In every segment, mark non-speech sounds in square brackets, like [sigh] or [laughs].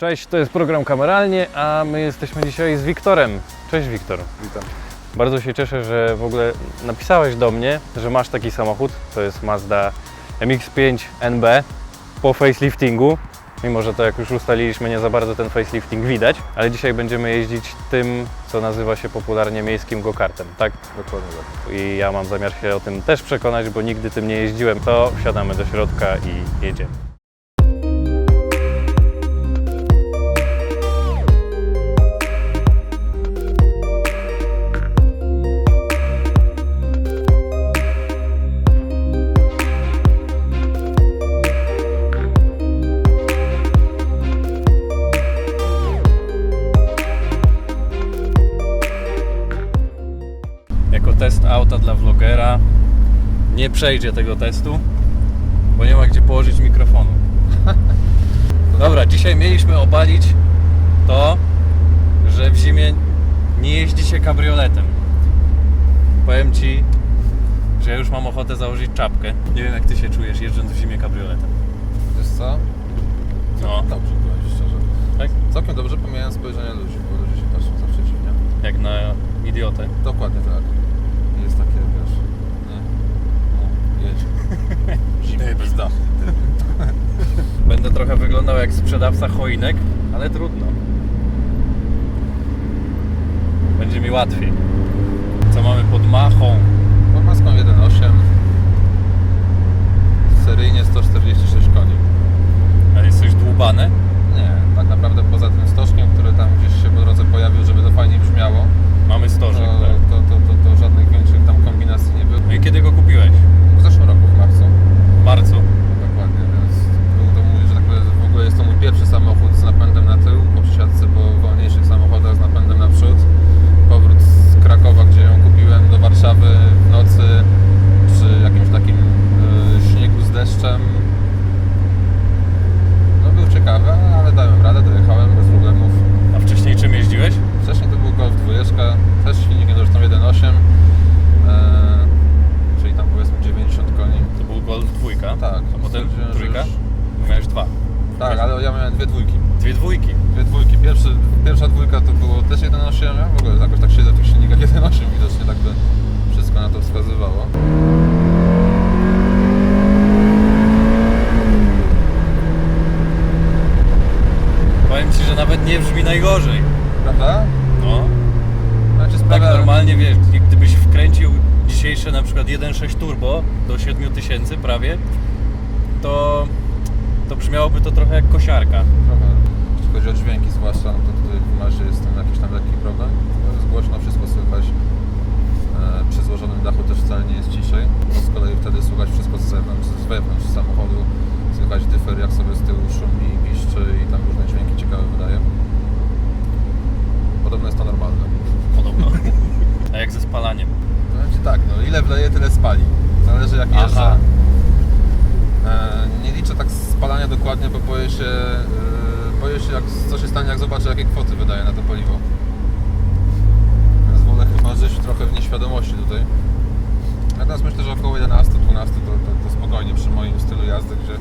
Cześć, to jest program Kameralnie, a my jesteśmy dzisiaj z Wiktorem. Cześć Wiktor. Witam. Bardzo się cieszę, że w ogóle napisałeś do mnie, że masz taki samochód. To jest Mazda MX-5 NB po faceliftingu. Mimo, że to jak już ustaliliśmy, nie za bardzo ten facelifting widać, ale dzisiaj będziemy jeździć tym, co nazywa się popularnie miejskim go-kartem, tak? Dokładnie tak. I ja mam zamiar się o tym też przekonać, bo nigdy tym nie jeździłem. To wsiadamy do środka i jedziemy. Dla vlogera nie przejdzie tego testu, bo nie ma gdzie położyć mikrofonu. [laughs] Dobra, dzisiaj mieliśmy obalić to, że w zimie nie jeździ się kabrioletem. Powiem Ci, że już mam ochotę założyć czapkę. Nie wiem jak Ty się czujesz jeżdżąc w zimie kabrioletem. Wiesz co? No, Dobrze byłeś, szczerze. tak? Całkiem dobrze pomijając spojrzenie ludzi, bo ludzie się patrzą zawsze dziwnie. Jak na idiotę. Dokładnie tak. Takie, wiesz... Nie. No, jedź. [laughs] Zimny bez dachu. [laughs] Będę trochę wyglądał jak sprzedawca choinek, ale trudno. Będzie mi łatwiej. Co mamy pod machą? Pod maską 1.8. Seryjnie 146 koni. A jest coś dłubane? Nie, tak naprawdę poza tym stożkiem, który tam gdzieś się po drodze pojawił, żeby to fajnie brzmiało, Mamy to, stożek, to, tak? to, to, to żadnych większych tam kombinacji nie było. No i kiedy go kupiłeś? W zeszłym roku, w marcu. W marcu? Dokładnie, więc był to mój, że tak powiem, w ogóle jest to mój pierwszy samochód z napędem na tył, po przesiadce po wolniejszych samochodach z napędem na przód. Powrót z Krakowa, gdzie ją kupiłem, do Warszawy w nocy przy jakimś takim e, śniegu z deszczem. No był ciekawy, ale dałem radę, dojechałem bez problemów. A wcześniej czym jeździłeś? Wcześniej to był Golf 2, też z silnikiem zresztą 1.8, e, czyli tam powiedzmy 90 koni. To był Golf dwójka. Tak, A potem stwierdziłem, że trójka? już- Bo miałeś dwa. Tak, ale ja miałem dwie dwójki. Dwie dwójki. Dwie dwójki. Pierwszy, pierwsza dwójka to było też 1.8, ja w ogóle jakoś tak siedzę w tych silnikach 1.8, widocznie tak by wszystko na to wskazywało. Powiem Ci, że nawet nie brzmi najgorzej. Prawda? No. Znaczy Tak normalnie wiesz, gdybyś wkręcił dzisiejsze na przykład 1.6 turbo do 7000 prawie, to, to brzmiałoby to trochę jak kosiarka. Trochę, jeśli chodzi o dźwięki zwłaszcza, no to tutaj w Mazie jest tam jakiś tam lekki problem. To jest głośno, wszystko słychać. E, przy złożonym dachu też wcale nie jest ciszej, bo z kolei wtedy słychać wszystko z zewnątrz, z wewnątrz samochodu. Słychać dyfer, jak sobie z tyłu szumi, piszczy i tam różne dźwięki ciekawe wydaje. Podobno jest to normalne. Podobno. A jak ze spalaniem? Powiem Ci tak, no ile wleje, tyle spali. Zależy jak Aha. jeżdżę. E, nie liczę tak spalania dokładnie, bo boję się, e, boję się jak, co się stanie, jak zobaczę jakie kwoty wydaje na to paliwo. Więc wolę chyba żyć trochę w nieświadomości tutaj. Natomiast myślę, że około 11-12 to, to, to spokojnie przy moim stylu jazdy, gdzie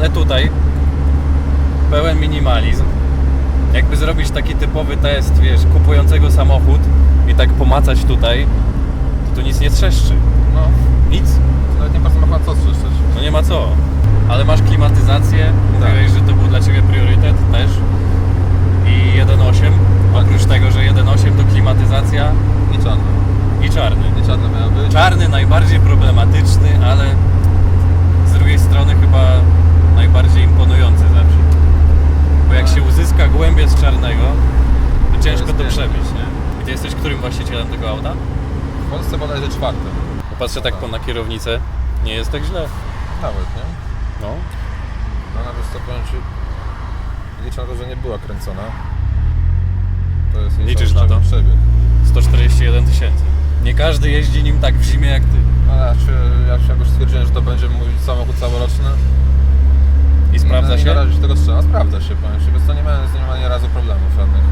ale tutaj pełen minimalizm. Jakby zrobić taki typowy test, wiesz, kupującego samochód i tak pomacać tutaj, to tu nic nie trzeszczy. No, nic. Nawet nie ma co trzeszczeć. No nie ma co. Ale masz klimatyzację, tak. mówiłeś, że to był dla Ciebie priorytet też i 1.8. Oprócz tego, że 1.8 to klimatyzacja. I czarny. I czarny. I czarny miał być. Czarny najbardziej problematyczny, ale z drugiej strony chyba najbardziej imponujący zawsze. Bo jak się uzyska głębię z czarnego, to ciężko to przebić, nie? I ty jesteś którym właścicielem tego auta? W Polsce bodajże czwartym. Bo patrzę tak po na kierownicę, nie jest tak źle. Nawet, nie? No. No nawet co powiem Ci, liczę na to, że nie była kręcona. To jest Liczysz na to? przebieg. 141 tysięcy. Nie każdy jeździ nim tak w zimie jak ty. A ja się, ja się jakoś stwierdziłem, że to będzie mój samochód całoroczny. I sprawdza no, I się? na razie się tego trzeba. Sprawdza się, powiem to nie miałem z nim ani razu problemów żadnych.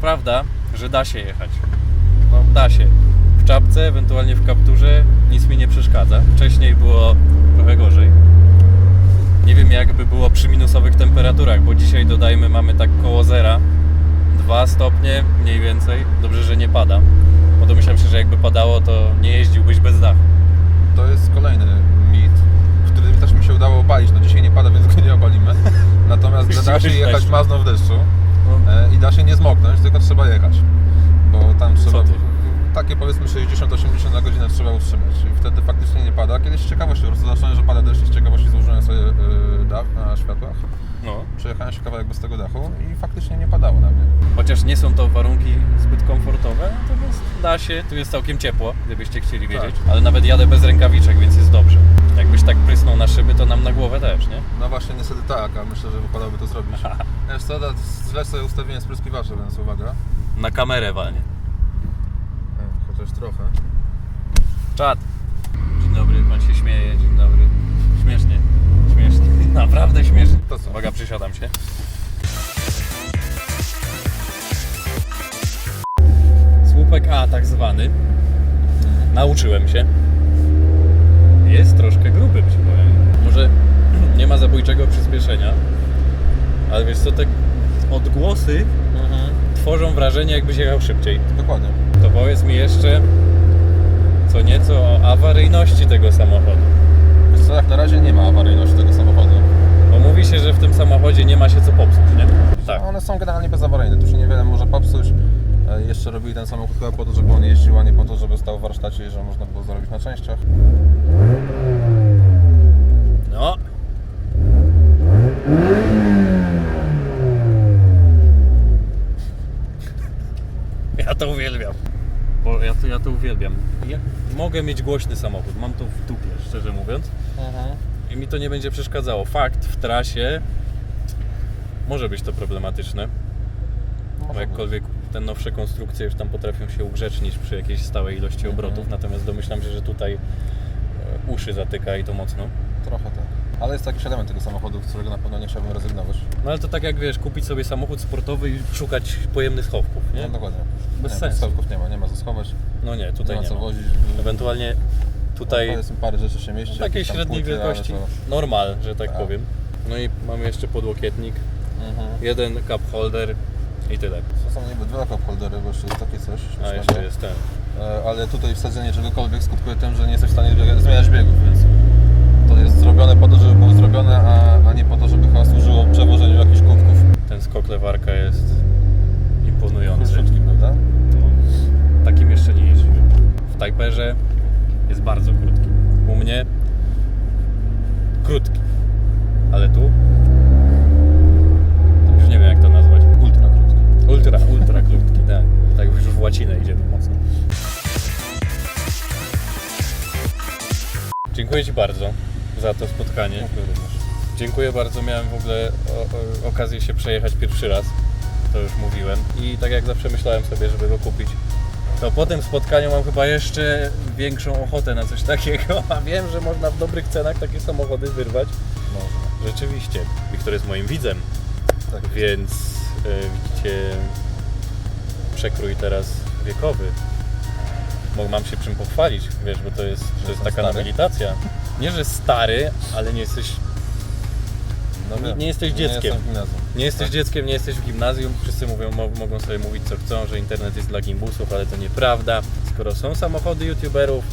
Prawda, że da się jechać. No, da się. W czapce, ewentualnie w kapturze nic mi nie przeszkadza. Wcześniej było trochę gorzej. Nie wiem jakby było przy minusowych temperaturach, bo dzisiaj dodajmy mamy tak koło zera. 2 stopnie mniej więcej. Dobrze, że nie pada. Bo domyślam się, że jakby padało, to nie jeździłbyś bez dachu. To jest kolejny mit, który też mi się udało obalić. No dzisiaj nie pada, więc [laughs] go nie obalimy. [laughs] Natomiast da się jechać mazną w deszczu No, e, i da się nie zmoknąć, tylko trzeba jechać. Bo tam trzeba... Takie powiedzmy 60-80 na godzinę trzeba utrzymać. I wtedy faktycznie nie pada. Kiedyś z ciekawości, po prostu zacząłem, że pada deszcz i z ciekawości złożyłem sobie e, dach na światłach. no. Przejechałem się kawałek bez tego dachu i faktycznie nie padało na mnie. Chociaż nie są to warunki zbyt komfortowe, natomiast da się. Tu jest całkiem ciepło, gdybyście chcieli wiedzieć. Ale nawet jadę bez rękawiczek, więc jest dobrze. Jakbyś tak prysnął na szyby, to nam na głowę też, nie? No właśnie niestety tak, a myślę, że wypadałoby to zrobić. [laughs] Wiesz co, da- źle sobie ustawiłem spryskiwacze, więc uwaga. Na kamerę walnie. E, Chociaż trochę. Czad. Dzień dobry, pan się śmieje, dzień dobry. Śmiesznie, śmiesznie. [laughs] Naprawdę śmiesznie. To co? Uwaga, przysiadam się. Słupek A tak zwany. Nauczyłem się. Jest troszkę gruby, ci powiem. Może [clears throat] nie ma zabójczego przyspieszenia, ale wiesz co, te odgłosy tworzą wrażenie, jakbyś jechał szybciej. Dokładnie. To powiedz mi jeszcze co nieco o awaryjności tego samochodu. Wiesz co, jak na razie nie ma awaryjności tego samochodu. Bo mówi się, że w tym samochodzie nie ma się co popsuć, nie? Tak. One są generalnie bezawaryjne, tu się niewiele może popsuć. Jeszcze robili ten samochód chyba po to, żeby on jeździł, a nie po to, żeby stał w warsztacie i że można było zarobić na częściach. No. [laughs] Ja to uwielbiam. Bo ja to, ja to uwielbiam. Ja mogę mieć głośny samochód, mam to w dupie, szczerze mówiąc. I mi to nie będzie przeszkadzało. Fakt, w trasie może być to problematyczne. Bo Może jakkolwiek te nowsze konstrukcje już tam potrafią się ugrzecznić przy jakiejś stałej ilości obrotów, natomiast domyślam się, że tutaj e, uszy zatyka i to mocno. Trochę tak. Ale jest to jakiś element tego samochodu, z którego na pewno nie chciałbym rezygnować. No ale to tak jak wiesz, kupić sobie samochód sportowy i szukać pojemnych schowków, nie? No dokładnie. Bez nie, sensu. Schowków nie ma, nie ma co schować, No nie, nie tutaj ma nie co wozić. Ewentualnie tutaj No, powiedzmy, parę rzeczy się mieści. takiej średniej płyty, wielkości, to- normal, że tak Tak. powiem. No i mamy jeszcze podłokietnik, Mhm. jeden cup holder i tyle. To są niby dwa cup holdery, bo jeszcze jest takie coś. A jeszcze jest ten. E, ale tutaj wsadzenie czegokolwiek skutkuje tym, że nie jesteś w stanie zmieniać biegów, więc to jest zrobione po to, żeby było zrobione, a, a nie po to, żeby chyba służyło przewożeniu jakichś kubków. Ten skok lewarka jest imponujący. Krótki, prawda? No, takim jeszcze nie jeździłem. W Tajperze jest bardzo krótki. U mnie krótki. Ale tu to już nie wiem jak to nazwać. Ultra krótki. Ultra, ultra krótki, tak. Tak już w łacinę idziemy mocno. Dziękuję Ci bardzo za to spotkanie. Dziękuję bardzo. Miałem w ogóle o, o, okazję się przejechać pierwszy raz. To już mówiłem. I tak jak zawsze myślałem sobie, żeby go kupić. To po tym spotkaniu mam chyba jeszcze większą ochotę na coś takiego. [laughs] A wiem, że można w dobrych cenach takie samochody wyrwać. Może. Rzeczywiście. Wiktor jest moim widzem, Tak, więc y, przekrój teraz wiekowy. Bo mam się czym pochwalić, wiesz, bo to jest, to jest taka stary? nobilitacja. Nie, że stary, ale nie jesteś no, nie- jesteś dzieckiem. Nie. Nie jesteś Tak. dzieckiem, nie jesteś w gimnazjum. Wszyscy mówią, mo mogą sobie mówić co chcą, że internet jest dla gimbusów, ale to nieprawda. Skoro są samochody youtuberów,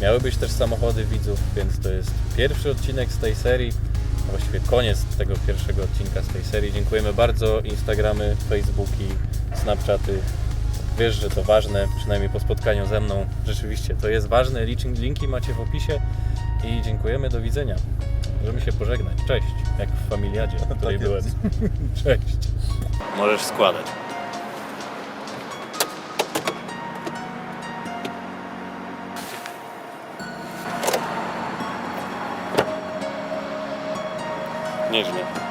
miały być też samochody widzów, więc to jest pierwszy odcinek z tej serii. Właściwie koniec tego pierwszego odcinka z tej serii. Dziękujemy bardzo. Instagramy, Facebooki, Snapchaty. Wiesz, że to ważne, przynajmniej po spotkaniu ze mną. Rzeczywiście, to jest ważne. Linki macie w opisie i dziękujemy, do widzenia. Możemy się pożegnać. Cześć, jak w familiadzie, w której Tak byłem. [laughs] Cześć. Możesz składać. Nieźle.